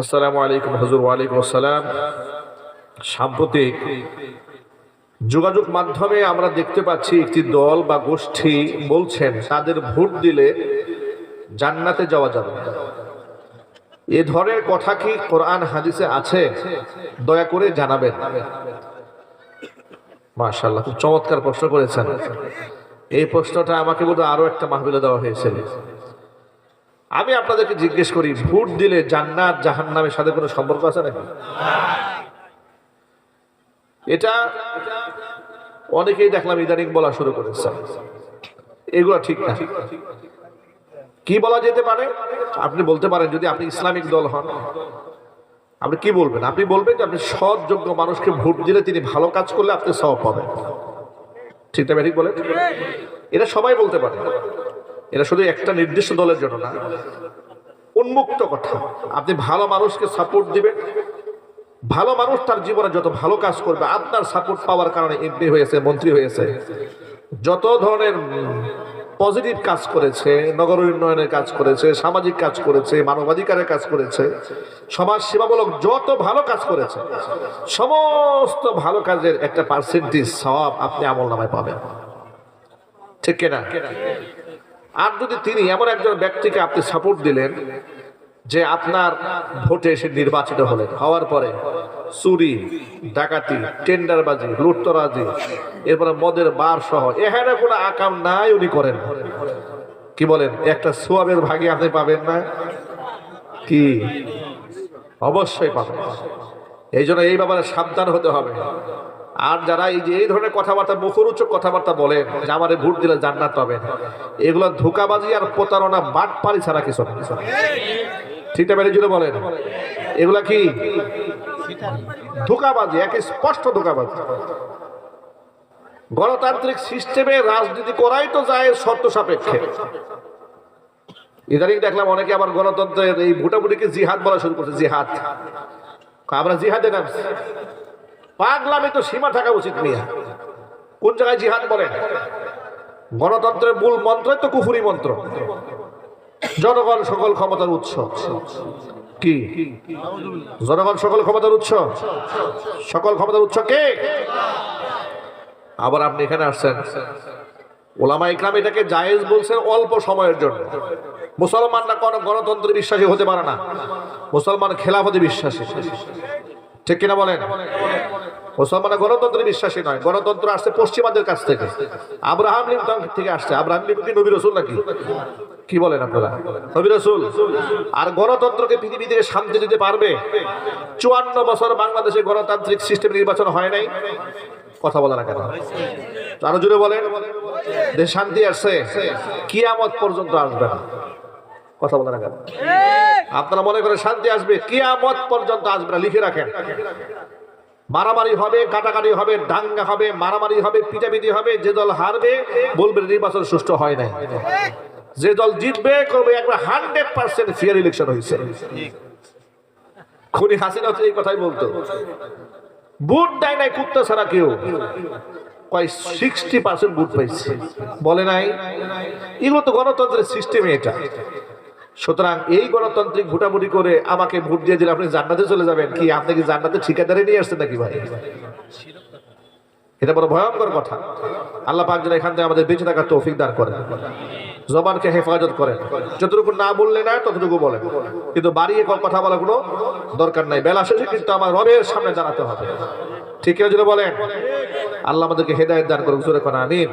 আসসালামু আলাইকুম হজুর ওয়ালাইকুম আসসালাম। সাম্প্রতিক যোগাযোগ মাধ্যমে আমরা দেখতে পাচ্ছি একটি দল বা গোষ্ঠী বলছেন, তাদের ভোট দিলে জান্নাতে যাওয়া যাবে। এ ধরনের কথা কি কোরআন, হাদিসে আছে? দয়া করে জানাবেন। মাশাল্লাহ খুব চমৎকার প্রশ্ন করেছেন। এই প্রশ্নটা আমাকে বোধহয় আরও একটা মাহবিলে দেওয়া হয়েছিল আমি আপনাদেরকে জিজ্ঞেস করি, ভোট দিলে জান্নাত, জাহান্নামের সাথে কোনো সম্পর্ক আছে নাকি? এটা অনেকেই দেখলাম ইদানিং বলা শুরু করেছে। এগুলো ঠিক না। কি বলা যেতে পারে? আপনি বলতে পারেন, যদি আপনি ইসলামিক দল হন। আপনি কি বলবেন? আপনি বলবেন যে আপনি সৎ যোগ্য মানুষকে ভোট দিলে তিনি ভালো কাজ করলে আপনি সব পাবেন। ঠিক না ঠিক বলেন? এটা সবাই বলতে পারে। এটা শুধু একটা নির্দিষ্ট দলের জন্য না, উন্মুক্ত কথা। আপনি ভালো মানুষকে সাপোর্ট দিবেন। ভালো মানুষ তার জীবনে যত ভালো কাজ করবে, আপনার সাপোর্ট পাওয়ার কারণে এমপি হয়েছে, মন্ত্রী হয়েছে। যত ধরনের পজিটিভ কাজ করেছে, নগর উন্নয়নের কাজ করেছে, সামাজিক কাজ করেছে, মানবাধিকারের কাজ করেছে, সমাজ সেবামূলক যত ভালো কাজ করেছে, সমস্ত ভালো কাজের একটা পার্সেন্টেজ সব আপনি আমল নামায় পাবেন। ঠিক কিনা? যদি তিনি এমন একজন ব্যক্তিকে আপনি সাপোর্ট দিলেন যে আপনার ভোটে এসে নির্বাচিত হলেন, হওয়ার পরে চুরি, ডাকাতি, টেন্ডারবাজি, লুটতরাজি, এরপরে মদের বার সহ এখানে কোনো আকাম নাই উনি করেন। কি বলেন? একটা সোয়াবের ভাগে আপনি পাবেন না? কি? অবশ্যই পাবেন। এই জন্য এই ব্যাপারে সাবধান হতে হবে। আর যারা এই যে এই ধরনের কথাবার্তা, মুখরোচক কথাবার্তা বলেন যে আমারে ভোট দিলে জান্নাত পাবেন এগুলো ধোকাবাজি আর প্রতারণা বাট পারি ছাড়া কিছু না। ঠিক আছে জুড়ে বলেন, এগুলা কি? ধোকাবাজি, একে স্পষ্ট ধোকাবাজি। গণতান্ত্রিক সিস্টেমে রাজনীতি করাই তো যায় শর্ত সাপেক্ষে। ইদানিং দেখলাম অনেকে আবার গণতন্ত্রের এই ভোটাভুটিকে জিহাদ বলা শুরু করছে, জিহাদ। আমরা জিহাদে নামছি। পাগলামে তো সীমা থাকা উচিত মিয়া। কোন জায়গায় জিহাদ বলেন? গণতন্ত্রের মূল মন্ত্রই তো কুফুরি মন্ত্র। জনগণ সকল ক্ষমতার উৎস। কি? জনগণ সকল ক্ষমতার উৎস? সকল ক্ষমতার উৎস কে? আবার আপনি এখানে আসছেন। ওলামা ইকরাম এটাকে জায়েজ বলছেন অল্প সময়ের জন্য। মুসলমানরা কোনো গণতন্ত্রে বিশ্বাসী হতে পারে না। মুসলমান খেলাফতে বিশ্বাসী। ঠিক কিনা বলেন? মুসলমানরা গণতন্ত্রে বিশ্বাসী নয়, গণতন্ত্র আসছে পশ্চিমাদের কাছ থেকে। আব্রাহাম লিঙ্কন থেকে আসছে। আব্রাহাম লিঙ্কন নবী রসুল নাকি? কি বলেন আপনারা? নবী রসুল, আর গণতন্ত্রকে পৃথিবী থেকে শান্তি দিতে পারবে, চুয়ান্ন বছর বাংলাদেশে গণতান্ত্রিক সিস্টেম নির্বাচন হয় নাই। কথা বলে না। কেন আরও জুড়ে বলেন। দেশ শান্তি আসছে, কিয়ামত পর্যন্ত আসবে না। কথা বলে না। কেন আপনারা মনে করেন শান্তি আসবে, কিয়ামত পর্যন্ত আসবে না, লিখে রাখেন। মারামারি হবে, কাটাকাটি হবে, দাঙ্গা হবে, মারামারি হবে, পিটাপিটি হবে, যে দল হারবে, বলবে নির্বাচন সুষ্ঠু হয় নাই। যে দল জিতবে, করবে, একবার হান্ড্রেড পার্সেন্ট ফিয়ার ইলেকশন হয়েছে। খুনি হাসিনা এই কথাই বলতো। বুট দেয় নাই, কুত্তা ছাড়া কেউ। কয় সিক্সটি পার্সেন্ট বুট পাইছে। বলে নাই। এগুলো তো গণতন্ত্রের সিস্টেমে এটা। সুতরাং এই গণতান্ত্রিক ভোটাভুটি করে আমাকে ভোট দিয়ে দিলে আপনি জান্নাতে চলে যাবেন। কি আপনি কি জান্নাতে ঠিকাদারে নিয়ে আসছেন নাকি ভাই? এটা বড় ভয়ঙ্কর কথা। আল্লাহ পাক যেন এখান থেকে আমাদের বেঁচে থাকার তৌফিক দান করেন। জবানকে হেফাজত করেন। যতটুকু না বললে না, ততটুকু বলেন। কিন্তু বাড়িয়ে কথা বলার কোনো দরকার নাই। বেলা শেষে কিন্তু আমার রবের সামনে জানাতে হবে। ঠিক আছে বলেন? আল্লাহ আমাদেরকে হেদায়ত দান করুন সুরে কোন আমিন।